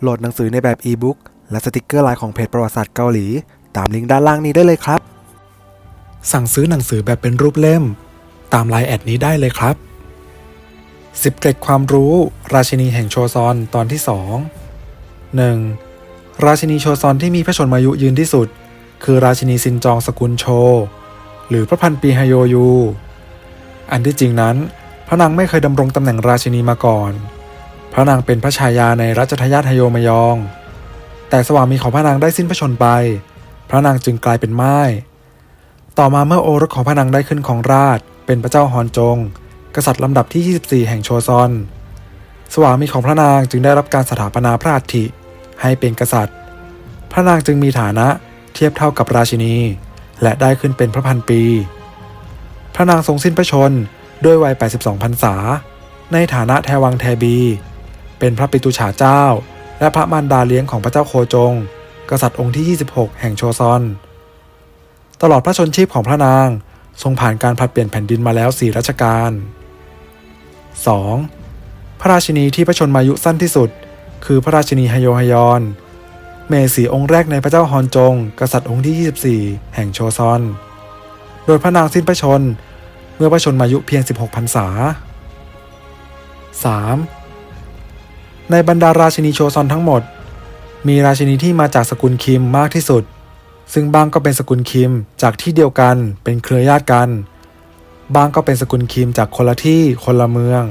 โหลดหนังสือในแบบอีบุ๊กและสติกเกอร์ลายของเพจประวัติศาสตร์เกาหลี ตามลิงก์ด้านล่างนี้ได้เลยครับ สั่งซื้อหนังสือแบบเป็นรูปเล่ม ตามไลน์แอดนี้ได้เลยครับ10เกร็ดความรู้ ราชินีแห่งโชซอนตอนที่2 1. ราชินีโชซอนที่มีพระชนมายุยืนที่สุด คือราชินีซินจองสกุลโช หรือพระพันปีไฮโยยู อันที่จริงนั้น พระนางไม่เคยดำรงตำแหน่งราชินีมาก่อน พระนางเป็นพระชายาในรัชทายาทฮโยมยอง แต่สวามีของพระนางได้สิ้นพระชนไป พระนางจึงกลายเป็นไม้ ต่อมาเมื่อโอรสของพระนางได้ขึ้นของราช เป็นพระเจ้าฮอนจง กษัตริย์ลำดับที่ 24 แห่งโชซอน สวามีของพระนางจึงได้รับการสถาปนาพระอัฐิให้เป็นกษัตริย์ พระนางจึงมีฐานะเทียบเท่ากับราชินี และได้ขึ้นเป็นพระพันปี พระนางทรงสิ้นพระชนด้วยวัย 82 พรรษา ในฐานะแทวังแทบี เป็นพระปิตุฉาเจ้า และพระมารดาเลี้ยงของพระเจ้าโคจง กษัตริย์องค์ที่ 26 แห่งโชซอน ตลอดพระชนชีพของพระนางทรงผ่านการผัดเปลี่ยนแผ่นดินมาแล้วสี่รัชกาล 2. พระราชินีที่พระชนมายุสั้นที่สุด คือพระราชินีฮโยฮยอน เมสีองค์แรกในพระเจ้าฮอนจง กษัตริย์องค์ที่ 24 แห่งโชซอน โดยพระนางสิ้นพระชน เมื่อพระชนมายุเพียง 16พรรษา 3. ในบรรดาราชินีโชซอนทั้งหมด มีราชินีที่มาจากสกุลคิมมากที่สุด ซึ่งบางก็เป็นสกุลคิมจากที่เดียวกันเป็นเครือญาติกัน บางก็เป็นสกุลคิมจากคนละที่คนละเมือง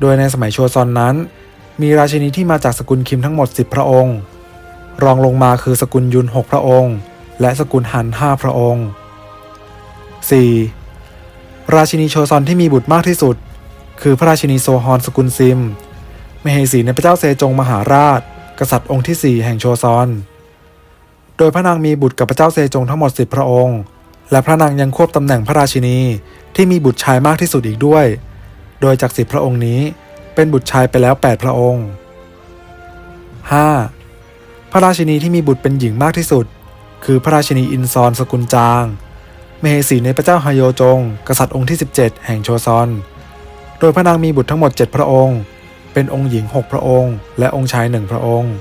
โดยในสมัยโชซอนนั้น มีราชินีที่มาจากสกุลคิมทั้งหมด 10 พระองค์ รองลงมาคือสกุลยุน 6 พระองค์ และสกุลฮัน 5 พระองค์ 4. ราชินีโชซอนที่มีบุตรมากที่สุด คือพระราชินีโซฮอนสกุลซิม มเหสีในพระเจ้าเซจงมหาราช กษัตริย์องค์ที่ 4 แห่งโชซอน โดยพระนางมีบุตรกับพระเจ้าเซจงทั้งหมด 10 พระองค์ และพระนางยังควบตำแหน่งพระราชินีที่มีบุตรชายมากที่สุดอีกด้วย โดยจากสิบพระองค์นี้เป็นบุตรชายไปแล้ว 8 พระองค์ 5. พระราชินีที่มีบุตรเป็นหญิงมากที่สุด คือพระราชินีอินซอนสกุลจาง เมเหสีในพระเจ้าฮโยจง กษัตริย์องค์ที่ 17 แห่งโชซอน โดยพระนางมีบุตรทั้งหมด 7 พระองค์ เป็นองค์หญิง 6 พระองค์ และองค์ชายหนึ่งพระองค์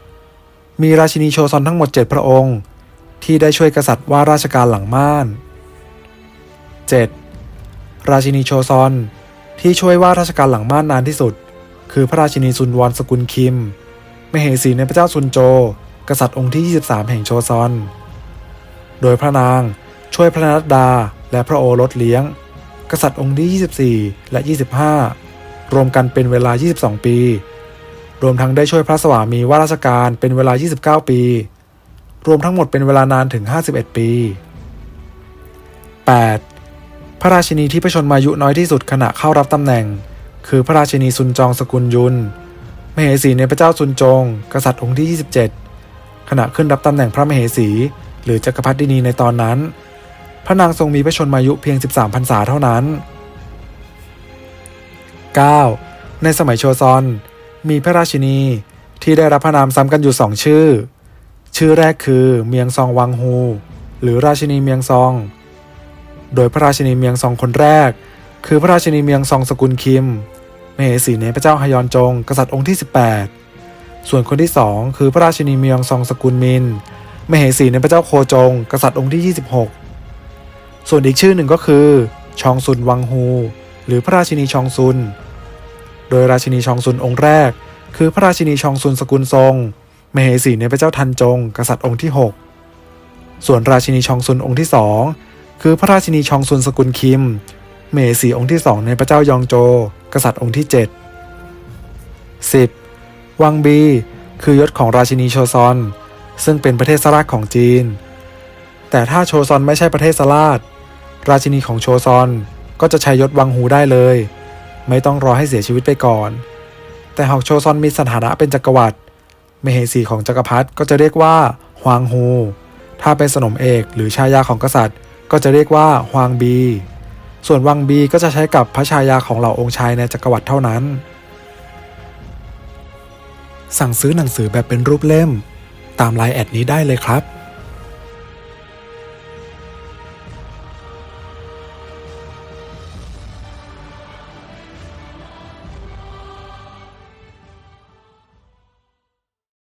6. มีราชินีโชซอนทั้งหมด 7 พระองค์ ที่ได้ช่วยกษัตริย์ว่าราชการหลังม่าน 7. ราชินีโชซอนที่ช่วยว่าราชการหลังม่านนานที่สุด คือพระราชินีซุนวอนสกุลคิมมเหสีในพระเจ้าซุนโจ กษัตริย์องค์ที่ 23 แห่งโชซอน โดยพระนางช่วยพระนัดดาและพระโอรสเลี้ยง กษัตริย์องค์ที่ 24 และ 25 รวมกันเป็นเวลา 22 ปี รวมทั้งได้ช่วยพระสวามีว่าราชการเป็นเวลา 29 ปี รวมทั้งหมดเป็นเวลานานถึง 51 ปี 8. พระราชินีที่พระชนมายุน้อยที่สุดขณะเข้ารับตำแหน่ง คือพระราชินีซุนจองสกุลยุนมเหสีในพระเจ้าซุนจง กษัตริย์องค์ที่ 27 ขณะขึ้นรับตำแหน่งพระมเหสี หรือจักรพรรดินีในตอนนั้น พระนางทรงมีพระชนมายุเพียง 13พรรษาเท่านั้น 9. ในสมัยโชซอน มีพระราชินีที่ได้รับพระนามซ้ำกันอยู่สองชื่อ ชื่อแรกคือเมียงซองวังฮู หรือราชินีเมียงซอง โดยพระราชินีเมียงซองคนแรก คือพระราชินีเมียงซองสกุลคิมมเหสีในพระเจ้าฮยอนจง กษัตริย์องค์ที่ 18 ส่วนคนที่สองคือพระราชินีเมียงซองสกุลมินมเหสีในพระเจ้าโคจง กษัตริย์องค์ที่ 26 ส่วนอีกชื่อหนึ่งก็คือ ชองซุนวังฮู หรือพระราชินีชองซุน โดยราชินีชองซุนองค์แรก คือพระราชินีชองซุนสกุลทรงมเหสีในพระเจ้าทันจง กษัตริย์องค์ที่ 6 ส่วนราชินีชองซุนองค์ที่สองคือพระราชินีชองซุนสกุลคิมมเหสีองค์ที่สองในพระเจ้ายองโจ กษัตริย์องค์ที่ 7 10. วังบี คือยศของราชินีโชซอน ซึ่งเป็นประเทศสลาดของจีน แต่ถ้าโชซอนไม่ใช่ประเทศสลาดราชินีของโชซอนก็จะใช้ยศวังฮูได้เลย ไม่ต้องรอให้เสียชีวิตไปก่อน แต่หากโชซอนมีสถานะเป็นจักรวรรดิมเหสีของจักรพรรดิก็จะเรียกว่าฮวางฮู ถ้าเป็นสนมเอกหรือชายาของกษัตริย์ ก็จะเรียกว่าฮวางบี ส่วนวังบีก็จะใช้กับพระชายาของเหล่าองค์ชายในจักรวรรดิเท่านั้น สั่งซื้อหนังสือแบบเป็นรูปเล่ม ตามไลน์แอดนี้ได้เลยครับ